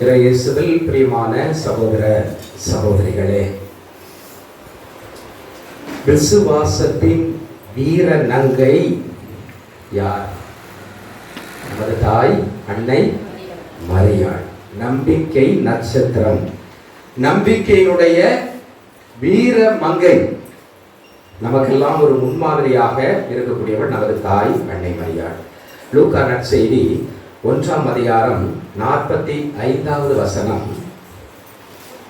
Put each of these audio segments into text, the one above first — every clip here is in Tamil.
இயேசுவில் பிரியமான சகோதர சகோதரிகளே விசுவாசத்தின் வீர நங்கை யார்? நமது தாய் அன்னை மரியாள். நம்பிக்கை நட்சத்திரம். நம்பிக்கையினுடைய வீர மங்கை. நமக்கெல்லாம் ஒரு முன்மாதிரியாக இருக்கக்கூடியவள் நமது தாய் அன்னை மரியாள். லூக்கா நற்செய்தி ஒன்றாம் அதிகாரம் நாற்பத்தி ஐந்தாவது வசனம்.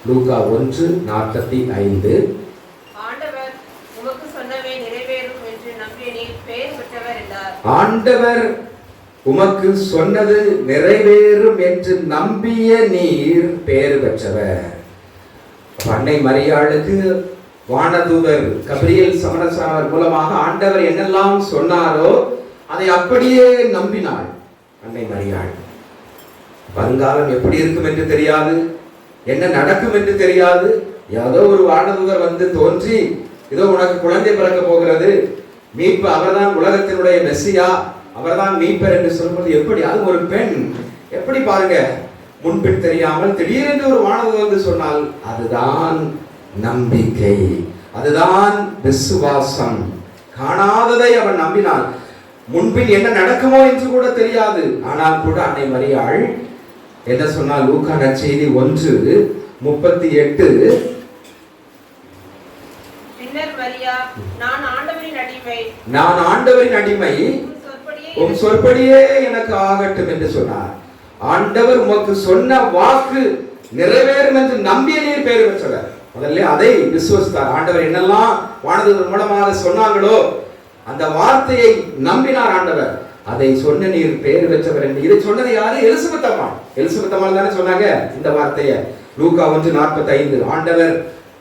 லூக்கா ஒன்று நாற்பத்தி ஐந்து ஆண்டவர் உமக்கு சொன்னது நிறைவேறும் என்று நம்பிய நீர் பெயர் பெற்றவர். அன்னை மரியாளுக்கு வானதூதர் கபிரியல் சமரசாவர் மூலமாக ஆண்டவர் என்னெல்லாம் சொன்னாரோ அதை அப்படியே நம்பினாள். அன்னை மரியாள் வருங்காலம் எப்படி இருக்கும் என்று தெரியாது என்ன நடக்கும் என்று தெரியாது. ஏதோ ஒரு வானதூதர் வந்து தோன்றி ஏதோ உனக்கு குழந்தை பிறக்க போகிறது. மீட்பு அவர்தான் உலகத்தினுடைய மெஸ்ஸியா அவர்தான் மீட்பர் என்று சொல்லும்போது எப்படி? அது ஒரு பெண். எப்படி பாருங்க முன்பின் தெரியாமல் திடீரென்று ஒரு வானதூதர் வந்து சொன்னால் அதுதான் நம்பிக்கை அதுதான் விசுவாசம். காணாததை அவன் நம்பினான். முன்பின் என்ன நடக்குமோ என்று கூட தெரியாது. ஆனால் கூட அன்னை மரியாள் என்ன சொன்னால் லூக்கா நற்செய்தி ஒன்று முப்பத்தி எட்டு. நான் ஆண்டவரின் அடிமை. நான் ஆண்டவரின் அடிமை. உம் சொற்படியே எனக்கு ஆகட்டும் என்று சொன்னார். ஆண்டவர் உமக்கு சொன்ன வாக்கு நிறைவேறும் என்று நம்பிய நீர் பேர் பெற்றவர் முதல்ல அதை விசுவசித்தார். ஆண்டவர் என்னெல்லாம் வானதூதர் மூலமாக சொன்னாங்களோ அந்த வார்த்தையை நம்பினார் ஆண்டவர். அதை சொன்ன நீர் பெயர் பெற்றவர் என்று. இதை சொன்னது யாரு? எலிசபெத் அம்மாள் எலிசபெத் அம்மாள் தானே சொன்னாங்க இந்த வார்த்தையை. லூக்கா ஒன்று நாற்பத்தி ஐந்து ஆண்டவர்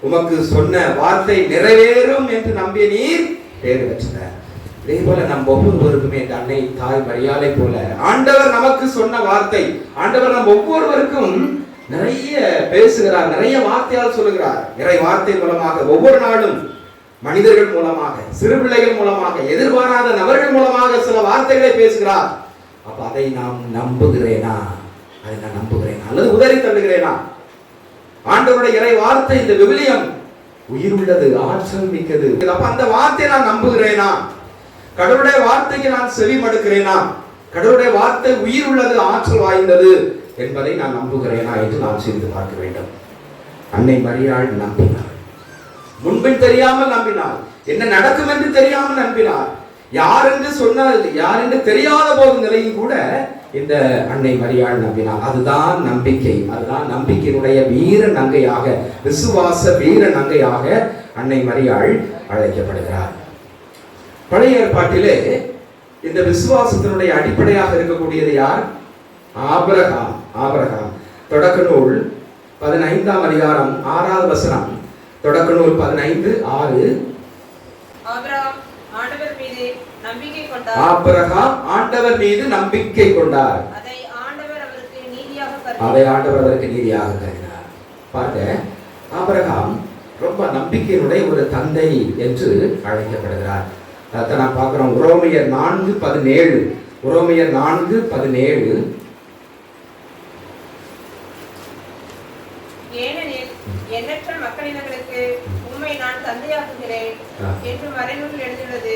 உமக்கு சொன்ன வார்த்தை நிறைவேறும் என்று நம்பிய நீர் பெயர் பெற்றவர். இதே போல நம் ஒவ்வொருவருக்குமே இந்த அன்னை தாய் மரியாதை போல ஆண்டவர் நமக்கு சொன்ன வார்த்தை ஆண்டவர் நம் ஒவ்வொருவருக்கும் நிறைய பேசுகிறார் நிறைய வார்த்தையால் சொல்லுகிறார். இறை வார்த்தை மூலமாக ஒவ்வொரு நாளும் மனிதர்கள் மூலமாக சிறு பிள்ளைகள் மூலமாக எதிர்பாராத நபர்கள் மூலமாக சில வார்த்தைகளை பேசுகிறார். அப்ப அதை நாம் நம்புகிறேனா? அதை நான் நம்புகிறேனா? அல்லது உதறி தள்ளுகிறேனா? ஆண்டவருடைய இறை வார்த்தை இந்த விவிலியம் உயிர் உள்ளது ஆற்றல் மிக்கது. அப்ப அந்த வார்த்தையை நான் நம்புகிறேனா? கடவுளுடைய வார்த்தைக்கு நான் செவி மடுக்கிறேனா? கடவுளுடைய வார்த்தை உயிர் உள்ளது ஆற்றல் வாய்ந்தது என்பதை நான் நம்புகிறேனா என்று நாம் சிரித்து பார்க்க வேண்டும். அன்னை மரியாள் நம்பினார். முன்பின் தெரியாமல் நம்பினார் என்ன நடக்கும் என்று தெரியாமல் நம்பினார் யார் என்று சொன்னால் யார் என்று தெரியாத போது நிலையும் கூட இந்த அன்னை மரியாள் நம்பினார் அதுதான் நம்பிக்கை. அதுதான் நம்பிக்கையினுடைய வீர நங்கையாக விசுவாச வீர நங்கையாக அன்னை மரியாள் அழைக்கப்படுகிறார். பழைய ஏற்பாட்டிலே இந்த விசுவாசத்தினுடைய அடிப்படையாக இருக்கக்கூடியது யார்? ஆபரகாம். ஆபரகாம். தொடக்க நூல் பதினைந்தாம் அதிகாரம் ஆறாவது வசனம். தொடக்க நூல் பதினைந்து ஆறு. ஆபிரகாம் ஆண்டவர் மீது நம்பிக்கை கொண்டார். அதை ஆண்டவர் அவருக்கு நீதியாக கருதினார். நீதியாக பாருங்க ஆபிரகாம் ரொம்ப நம்பிக்கையினுடைய ஒரு தந்தை என்று அழைக்கப்படுகிறார். அதை நான் பார்க்கிறோம். உரோமையர் நான்கு பதினேழு. உரோமையர் நான்கு பதினேழு. ஏனெனில் எண்ணற்ற மக்களினங்களுக்கு உண்மை நான் தந்தையாக்குகிறேன். என்று மறைநூலில் எழுதுள்ளது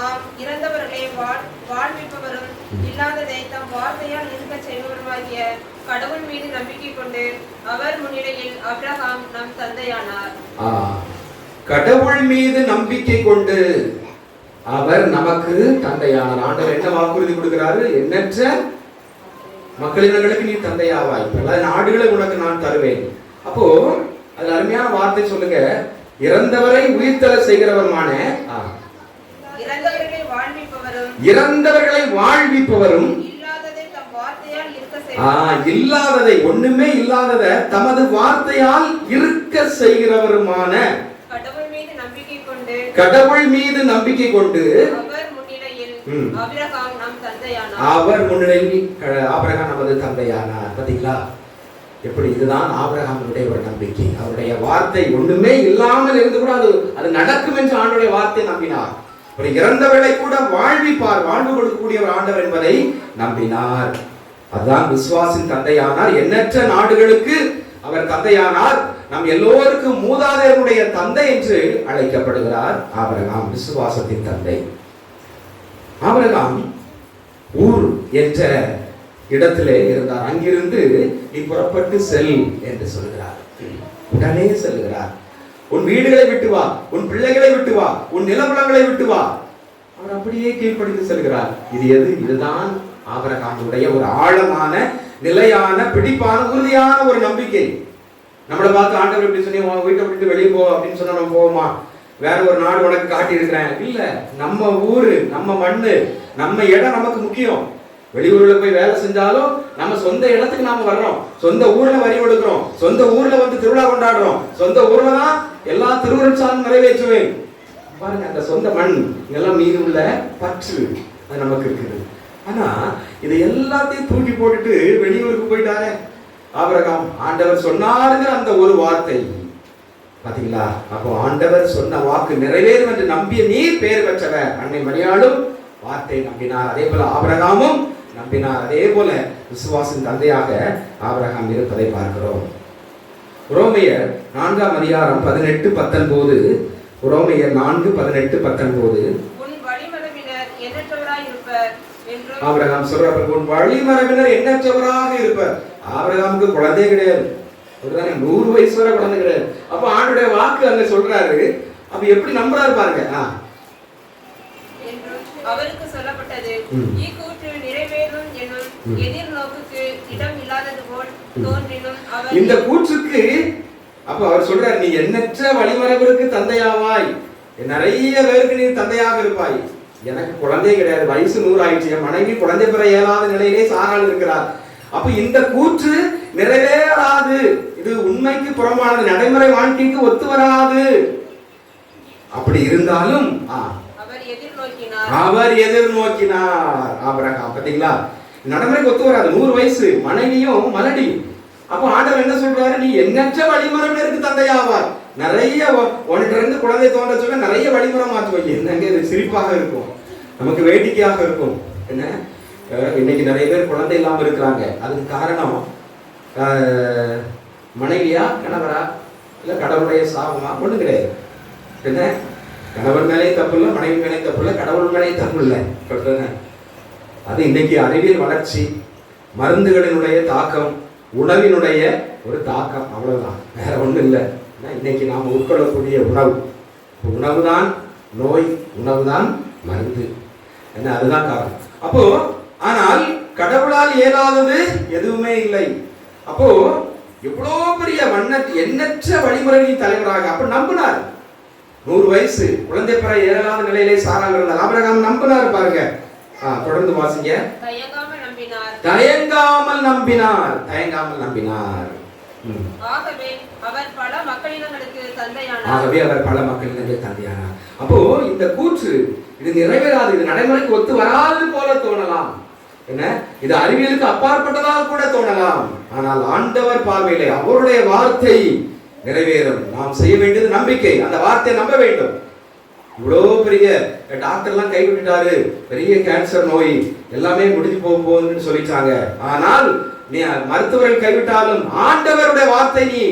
ஆம் இறந்தவர்களை வாழ் வாழ்விப்பவரும் இல்லாததை தம் வார்த்தையால் இருக்கச் செய்பவருமாகிய கடவுள் மீது நம்பிக்கை கொண்டு அவர் முன்னிலையில் அப்ரஹாம் நம் தந்தையானார். கடவுள் மீது நம்பிக்கை கொண்டு அவர் நமக்கு தந்தையானார். ஆண்டவர் என்ன வாக்குறுதி கொடுக்கிறாரு? எண்ணற்ற மக்களினங்களுக்கு நீ தந்தையாவாய். பல நாடுகளை உனக்கு நான் தருவேன். அப்போ அது அருமையான வார்த்தை சொல்லுங்க. இறந்தவரை உயிர்த்தல செய்கிறவருமான? இறந்தவர்களை வாழ்விப்பவரும் இல்லாததை ஒண்ணுமே இல்லாதத தமது வார்த்தையால் இருக்க செய்கிறவருமான. கடவுள் மீது நம்பிக்கை கொண்டு அவர் முன்னிலையில் ம். அபிரகாம் நம் தந்தையானார். அவர் முன்னிலையில் க- ஆபிரகாம் நமது தந்தையானார். பாத்தீங்களா? எப்படி இதுதான் ஆபிரகாமுடைய ஒரு நம்பிக்கை. அவருடைய வார்த்தை ஒண்ணுமே இல்லாமல் இருந்து கூட அது அது நடக்கும் என்று ஆண்டுடைய வார்த்தை நம்பினார். ஒரு வேளை கூட வாழ்விப்பார் வாழ்வு கொடுக்கக்கூடிய ஒரு ஆண்டவர் என்பதை நம்பினார். அதான் விஸ்வாசின் தந்தையானார். எண்ணற்ற நாடுகளுக்கு அவர் தந்தையானார். நம் எல்லோருக்கும் மூதாதையருடைய தந்தை என்று அழைக்கப்படுகிறார் ஆபிரகாம் விசுவாசத்தின் தந்தை. ஆபிரகாம் ஊர் என்ற இடத்திலே இருந்தார். அங்கிருந்து நீ புறப்பட்டு செல் என்று சொல்கிறார். உடனே செல்கிறார் உன் வீடுகளை விட்டு வா உன் பிள்ளைகளை விட்டு வா உன் நிலபுலங்களை விட்டு வா. அவர் அப்படியே கீழ்ப்படித்து செல்கிறார். இது எது? இதுதான் ஆபரகாமுடைய ஒரு ஆழமான நிலையான பிடிப்பான உறுதியான ஒரு நம்பிக்கை. நம்மளை பார்த்து ஆண்டவர் இப்படி சொல்லி உன் வீட்டை விட்டு வெளியே போ அப்படின்னு சொன்னா நம்ம போவோமா? வேற ஒரு நாடு உனக்கு காட்டி இருக்கிறேன் இல்ல நம்ம ஊரு நம்ம மண்ணு நம்ம இடம் நமக்கு முக்கியம். வெளியூர்ல போய் வேலை செஞ்சாலும் நம்ம சொந்த இடத்துக்கு நாம வர்றோம் சொந்த ஊர்ல வரி கொடுக்கிறோம் சொந்த ஊர்ல வந்து திருவிழா கொண்டாடுறோம். சொந்த ஊர்ல தான் எல்லா திருவுருட்சாலும் நிறைவேற்றுவேன். பாருங்க அந்த சொந்த மண் இதெல்லாம் மீது உள்ள பற்று அது நமக்கு இருக்குது. ஆனா இதை எல்லாத்தையும் தூக்கி போட்டுட்டு வெளியூருக்கு போயிட்டாரே. ஆபரகம் ஆண்டவர் சொன்னாருங்கிற அந்த ஒரு வார்த்தை. பாத்தீங்களா? அப்போ ஆண்டவர் சொன்ன வாக்கு நிறைவேறும் என்று நம்பிய நீர் பேர் பெற்றவர். அன்னை மலையாளும் வார்த்தை நம்பினார். அதே போல ஆபரகாமும் நம்பினார். அதே போல விசுவாசின் தந்தையாக ஆபிரகாம் இருப்பதை பார்க்கிறோம். ரோமையர் நான்காம் அதிகாரம் பதினெட்டு பத்தொன்பது. ரோமையர் நான்கு பதினெட்டு பத்தொன்பது. ஆபிரகாம் சொல்றாரு உன் வழிமரபினர் எண்ணற்றவராக இருப்பார்? ஆபிரகாமுக்கு குழந்தையே கிடையாது. ஒருதானே நூறு வயசு வரை குழந்தை கிடையாது. அப்ப ஆண்டுடைய வாக்கு அங்க சொல்றாரு. அப்ப எப்படி நம்புறாரு பாருங்க. அவருக்கு சொல்லப்பட்டது. இந்த கூற்றுக்கு அப்ப அவர் சொல்றாரு நீ எண்ணற்ற வழிமரபிற்கு தந்தையாவாய். நிறைய பேருக்கு நீ தந்தையாக இருப்பாய். எனக்கு குழந்தை கிடையாது. வயசு நூறு ஆயிடுச்சு என் மனைவி குழந்தை பெற இயலாத நிலையிலே சாரால் இருக்கிறார். அப்ப இந்த கூற்று நிறைவேறாது. இது உண்மைக்கு புறமானது நடைமுறை வாழ்க்கைக்கு ஒத்து வராது. அப்படி இருந்தாலும் அவர் எதிர்நோக்கினார். அவர் எதிர்நோக்கினார். ஆபிரகாம் பாத்தீங்களா? நடைமுறைக்கு ஒத்து வராது. நூறு வயசு மனைவியும் மலடியும். அப்போ ஆண்டவர் என்ன சொல்றாரு? நீ எண்ணற்ற வழிமுறையினருக்கு தந்தையாவார். நிறைய உ- உன்கிட்ட இருந்து குழந்தை தோன்ற சொல்ல நிறைய வழிமுறை மாற்றுவோம் என்னங்க இது சிரிப்பாக இருக்கும். நமக்கு வேடிக்கையாக இருக்கும். என்ன? இன்னைக்கு நிறைய பேர் குழந்தை இல்லாமல் இருக்கிறாங்க. அதுக்கு காரணம் மனைவியா கணவரா? இல்ல கடவுளுடைய சாபமா? ஒண்ணு கிடையாது. என்ன? கணவன் மேலேயும் தப்பு இல்லை மனைவி மேலேயும் தப்பு இல்லை கடவுள் மேலேயும் தப்பு இல்லை. அது இன்னைக்கு அறிவியல் வளர்ச்சி மருந்துகளினுடைய தாக்கம் உணவினுடைய ஒரு தாக்கம் அவ்வளோதான் வேற ஒன்றும் இல்லை. ஏன்னா இன்னைக்கு நாம் உட்கொள்ளக்கூடிய உணவு. உணவு தான் நோய் உணவு தான் மருந்து. என்ன அதுதான் காரணம். அப்போ ஆனால் கடவுளால் இயலாதது எதுவுமே இல்லை. அப்போ எவ்வளோ பெரிய வண்ண எண்ணற்ற வழிமுறைகளின் தலைவராக அப்ப நம்பினார். நூறு வயசு குழந்தை பெற இயலாத நிலையிலே சாராங்க அபிரகாம் நம்பினார் பாருங்க. தொடர்ந்து வாசிங்க. தயங்காமல் நம்பினார். தயங்காமல் நம்பினார். ஆகவே அவர் பல மக்களினங்களுக்கு தந்தையானார். அப்போ இந்த கூற்று இது நிறைவேறாது இது நடைமுறைக்கு ஒத்து வராது போல தோணலாம். என்ன? இது அறிவியலுக்கு அப்பாற்பட்டதாக கூட தோணலாம். ஆனால் ஆண்டவர் பார்வையிலே அவருடைய வார்த்தை நிறைவேறும். நாம் செய்ய வேண்டியது நம்பிக்கை. அந்த வார்த்தையை நம்ப வேண்டும். இவ்வளோ பெரிய டாக்டர்லாம் கைவிட்டுட்டாரு. பெரிய கேன்சர் நோய். எல்லாமே முடிஞ்சு போக போகுதுன்னு சொல்லிட்டாங்க. ஆனால் நீ மருத்துவர்கள் கைவிட்டாலும் ஆண்டவருடைய வார்த்தை நீ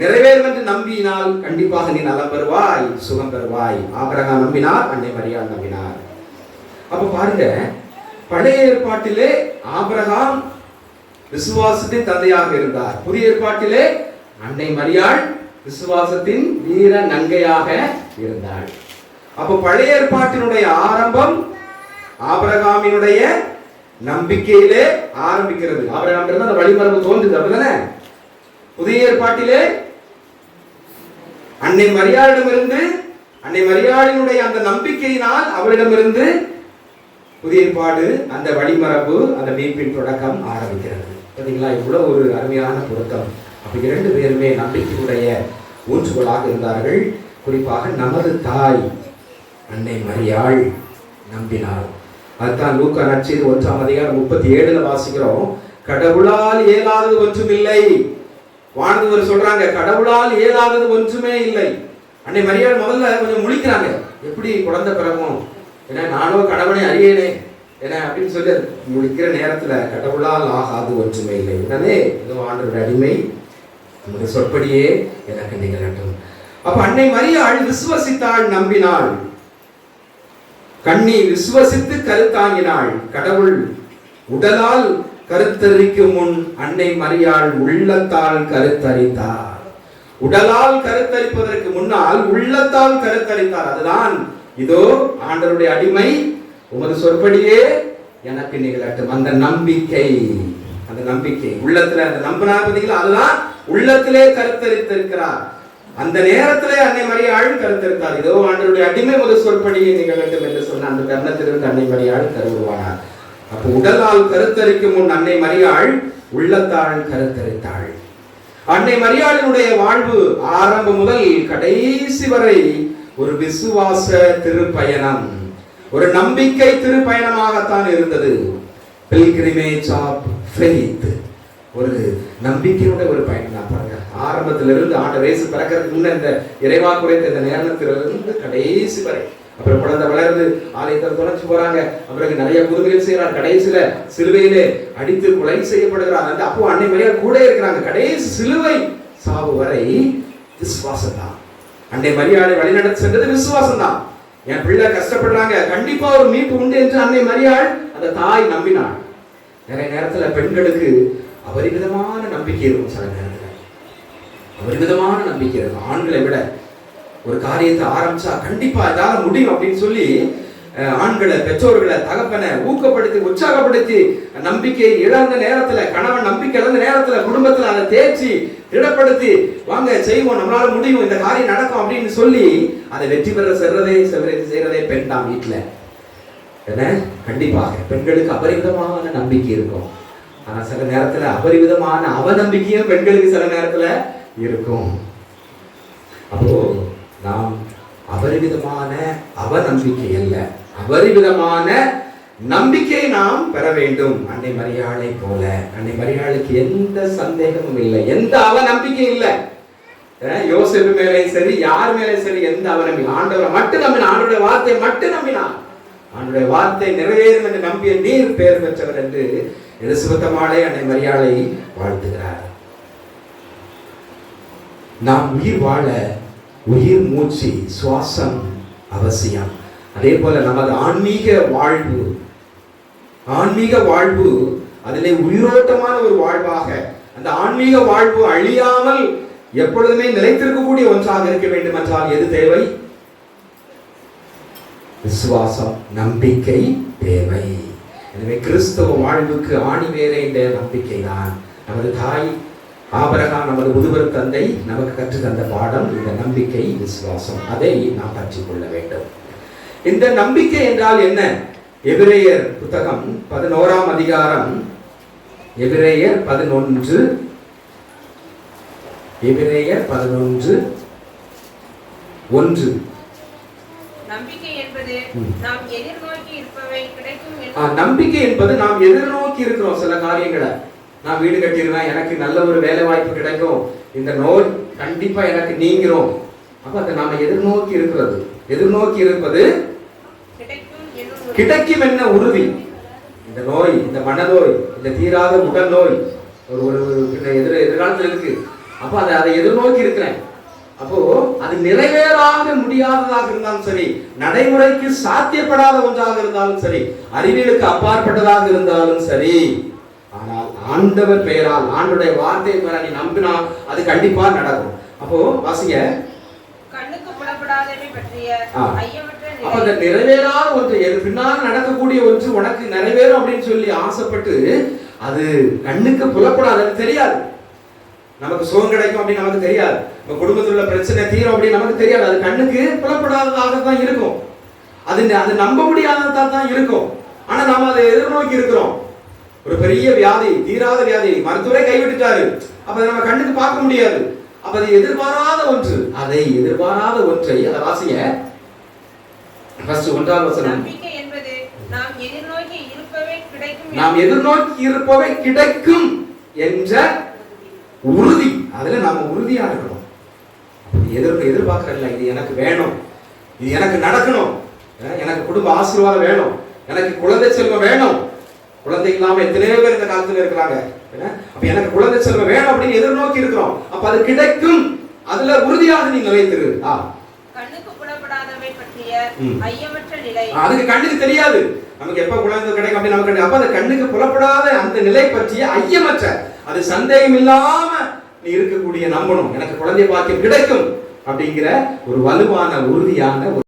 நிறைவேறும் என்று நம்பினால் கண்டிப்பாக நீ நலம் பெறுவாய் சுகம் பெறுவாய். ஆபரகா நம்பினார் அன்னை மரியாள் நம்பினார். அப்ப பாருங்க பழைய ஏற்பாட்டிலே ஆபரகாம் விசுவாசத்தின் தந்தையாக இருந்தார். புதிய ஏற்பாட்டிலே அன்னை மரியாள் விசுவாசத்தின் வீர நங்கையாக இருந்தாள். அப்ப பழைய ஏற்பாட்டினுடைய ஆரம்பம் ஆபரகாமினுடைய நம்பிக்கையிலே ஆரம்பிக்கிறது. ஆபரகாம் அந்த வழிமரபு தோன்றுது அப்படிதானே? புதிய ஏற்பாட்டிலே அன்னை மரியாளிடமிருந்து அன்னை மரியாளினுடைய அந்த நம்பிக்கையினால் அவரிடமிருந்து புதிய ஏற்பாடு அந்த வழிமரபு அந்த மீட்பின் தொடக்கம் ஆரம்பிக்கிறது. பார்த்தீங்களா? இவ்வளவு ஒரு அருமையான பொருத்தம். அப்ப இரண்டு பேருமே நம்பிக்கையுடைய ஊன்றுகோலாக இருந்தார்கள். குறிப்பாக நமது தாய் அன்னை மரியாள் நம்பினார் அதுதான் லூக்கா நற்செய்தி ஒன்றாம் அதிகாரம் முப்பத்தி ஏழுல வாசிக்கிறோம். கடவுளால் இயலாதது ஒன்றுமில்லை. வாழ்ந்தவர் சொல்றாங்க கடவுளால் இயலாதது ஒன்றுமே இல்லை. அன்னை மரியாள் முதல்ல கொஞ்சம் முழிக்கிறாங்க எப்படி குழந்தை பிறக்கும்? ஏன்னா நானும் கடவுளை அறியேனே. ஏன்னா அப்படின்னு சொல்லி முழிக்கிற நேரத்துல கடவுளால் ஆகாது ஒன்றுமே இல்லை. உடனே ஏதோ ஆண்டோட அடிமை உங்களுடைய சொற்படியே எனக்கு நிகழட்டும். அப்ப அன்னை மரியாள் விசுவசித்தாள் நம்பினாள். கண்ணி விசுவசித்து கருத்தாங்கினாள் கடவுள். உடலால் கருத்தரிக்கும் முன் அன்னை மரியாள் உள்ளத்தால் கருத்தரித்தார். உடலால் கருத்தரிப்பதற்கு முன்னால் உள்ளத்தால் கருத்தரித்தார். அதுதான் இதோ ஆண்டருடைய அடிமை உமது சொற்படியே எனக்கு நிகழட்டும். அந்த நம்பிக்கை அந்த நம்பிக்கை. உள்ளத்துல அந்த நம்பினார் பார்த்தீங்களா அதுதான் உள்ளத்திலே கருத்தரித்திருக்கிறார். அந்த நேரத்திலே அன்னை மரியாள் கருத்தரித்தார் இதோ ஆண்டருடைய அடிமை முதல் சொற்படியை நிகழட்டும் என்று சொன்ன அந்த தருணத்திலிருந்து அன்னை மரியாள் கருவுருவானார். அப்போ உடலால் கருத்தரிக்கும் முன் அன்னை மரியாள் உள்ளத்தால் கருத்தரித்தாள். அன்னை மரியாளினுடைய வாழ்வு ஆரம்பம் முதல் கடைசி வரை ஒரு விசுவாச திருப்பயணம். ஒரு நம்பிக்கை திருப்பயணமாகத்தான் இருந்தது. பில்கிரிமேஜ் ஆஃப் ஃபெய்த் ஒரு நம்பிக்கையோட ஒரு பயணம் தான். ஆரம்பத்திலிருந்து ஆண்ட வயசு பிறக்கிறதுக்கு முன்னே இந்த இறைவா குறைத்த இந்த நேரத்திலிருந்து கடைசி வரை. அப்புறம் குழந்தை வளர்ந்து ஆலயத்தை தொலைச்சு போறாங்க. அப்புறம் நிறைய புதுமைகள் செய்யறாங்க கடைசியில சிலுவையிலே அடித்து கொலை செய்யப்படுகிறார் அந்த அப்போ அன்னை மரியா கூட இருக்கிறாங்க. கடைசி சிலுவை சாவு வரை விசுவாசம் தான் அன்னை மரியாதை வழிநடத்தி சென்றது விசுவாசம் தான் என் பிள்ளை கஷ்டப்படுறாங்க. கண்டிப்பா ஒரு மீட்பு உண்டு என்று அன்னை மரியாள் அந்த தாய் நம்பினாள். நிறைய நேரத்துல பெண்களுக்கு அபரிமிதமான நம்பிக்கை இருக்கும் சில நேரத்தில் அபரிமிதமான நம்பிக்கை இருக்கும். ஆண்களை விட ஒரு காரியத்தை ஆரம்பிச்சா கண்டிப்பா ஏதாவது முடியும் அப்படின்னு சொல்லி ஆண்களை பெற்றோர்களை தகப்பனை ஊக்கப்படுத்தி உற்சாகப்படுத்தி நம்பிக்கை இழந்த நேரத்துல கணவன் நம்பிக்கை இழந்த நேரத்துல குடும்பத்துல அதை தேய்ச்சி திடப்படுத்தி வாங்க செய்வோம் நம்மளால முடியும் இந்த காரியம் நடக்கும் அப்படின்னு சொல்லி அதை வெற்றி பெற செல்றதே செல்றதே செய்யறதே பெண் தான் வீட்டுல என்ன? கண்டிப்பாக. பெண்களுக்கு அபரிமிதமான நம்பிக்கை இருக்கும். ஆனா சில நேரத்துல அபரிவிதமான அவநம்பிக்கையும் பெண்களுக்கு சில நேரத்துல இருக்கும். அப்போ நாம் அபரிவிதமான அவநம்பிக்கை அல்ல. அபரிவிதமான நம்பிக்கை நாம் பெற வேண்டும். அன்னை மரியாளை போல. அன்னை மரியாளுக்கு எந்த சந்தேகமும் இல்லை. எந்த அவநம்பிக்கையும் இல்லை. யோசிப்பு மேலேயும் சரி யார் மேலேயும் சரி எந்த அவநம்பிக்கை? ஆண்டவரை மட்டும் நம்பினான். ஆண்டோட வார்த்தையை மட்டும் நம்பினான். ஆண்டுடைய வார்த்தை நிறைவேறும் என்று நம்பிய நீர் பெயர் பெற்றவர் என்று எலிசபெத்தமாளே அன்னை மரியாளை வாழ்த்துகிறார். நாம் உயிர் வாழ உயிர் மூச்சு சுவாசம் அவசியம். அதே போல் நமது ஆன்மீக வாழ்வு ஆன்மீக வாழ்வு அதிலே உயிரோட்டமான ஒரு வாழ்வாக அந்த ஆன்மீக வாழ்வு அழியாமல் எப்பொழுதுமே நிலைத்திருக்கக்கூடிய ஒன்றாக இருக்க வேண்டும் என்றால் எது தேவை? விசுவாசம் நம்பிக்கை தேவை. எனவே கிறிஸ்தவ வாழ்வுக்கு ஆணி வேறே இந்த நம்பிக்கை தான் நமது தாய் ஆபரகாம் நமது முதுவர் தந்தை நமக்கு கற்று தந்த பாடம் இந்த நம்பிக்கை விசுவாசம். அதை நாம் பற்றிக் கொள்ள வேண்டும். இந்த நம்பிக்கை என்றால் என்ன? எபிரேயர் புத்தகம் பதினோராம் அதிகாரம். எபிரேயர் பதினொன்று. எபிரேயர் பதினொன்று. ஒன்று. நம்பிக்கை என்பது நாம் எதிர்நோக்கி இருக்கிறோம் சில காரியங்களை. நான் வீடு கட்டிடுவேன் எனக்கு நல்ல ஒரு வேலை வாய்ப்பு கிடைக்கும். இந்த நோய் கண்டிப்பா எனக்கு நீங்கிறோம் அப்ப அதை நாம எதிர்நோக்கி இருக்கிறது. எதிர்நோக்கி இருப்பது கிடைக்கும் என்ன உறுதி? இந்த நோய் இந்த மனநோய் இந்த தீராத உடல் நோய் ஒரு ஒரு ஒரு எதிர்காலத்தில் இருக்கு. அப்போ அதை அதை எதிர்நோக்கி இருக்கிறேன். அப்போ அது நிறைவேறாக முடியாததாக இருந்தாலும் சரி நடைமுறைக்கு சாத்தியப்படாத ஒன்றாக இருந்தாலும் சரி அறிவியலுக்கு அப்பாற்பட்டதாக இருந்தாலும் சரி ஆனால் ஆண்டவர் பெயரால் ஆண்டுடைய வார்த்தை பெயரா நீ நம்பினா அது கண்டிப்பா நடக்கும். அப்போ வாசிங்க. அப்ப அந்த நிறைவேறாத ஒன்று எது பின்னால் நடக்கக்கூடிய ஒன்று உனக்கு நிறைவேறும் அப்படின்னு சொல்லி ஆசைப்பட்டு அது கண்ணுக்கு புலப்படாது அது தெரியாது. நமக்கு சுகம் கிடைக்கும் அப்படின்னு நமக்கு தெரியாது. நம்ம குடும்பத்தில் உள்ள பிரச்சனை தீரும் அப்படின்னு நமக்கு தெரியாது. அது கண்ணுக்கு புலப்படாததாக தான் இருக்கும். அது அது நம்ப முடியாததா தான் இருக்கும். ஆனா நாம அதை எதிர்நோக்கி இருக்கிறோம். ஒரு பெரிய வியாதி தீராத வியாதி. மருத்துவரை கைவிட்டுட்டாரு. அப்ப நம்ம கண்ணுக்கு பார்க்க முடியாது. அப்ப அது எதிர்பாராத ஒன்று. அதை எதிர்பாராத ஒன்றை அதை வாசிங்க. ஃபர்ஸ்ட் ஒன்றாவது வசனம். நாம் எதிர்நோக்கி இருப்பவை கிடைக்கும் என்ற. உறுதி. அதுல நாம உறுதியா இருக்கணும். எதிர் எதிர்பார்க்கறதில்ல. இது எனக்கு வேணும். இது எனக்கு நடக்கணும். எனக்கு குடும்ப ஆசீர்வாதம் வேணும். எனக்கு குழந்தை செல்வம் வேணும். குழந்தை இல்லாம எத்தனையோ பேர் இந்த காலத்துல இருக்கிறாங்க? அப்ப எனக்கு குழந்தை செல்வம் வேணும் அப்படின்னு எதிர்நோக்கி இருக்கிறோம். அப்ப அது கிடைக்கும். அதுல உறுதியாக நீ நிலைத்திரு ஆ. கண்ணுக்கு புலப்படாதவை பற்றிய ம். ஐயமற்ற நிலை. அதுக்கு கண்ணுக்கு தெரியாது. நமக்கு எப்ப குழந்தை கிடைக்கும் அப்படின்னு நமக்கு அப்ப அந்த கண்ணுக்கு புலப்படாத அந்த நிலை பற்றிய ஐயமற்ற அது சந்தேகம் இல்லாம நீ இருக்கக்கூடிய நம்பணும். எனக்கு குழந்தை பாக்கியம் கிடைக்கும் அப்படிங்கிற ஒரு வலுவான உறுதியான ஒரு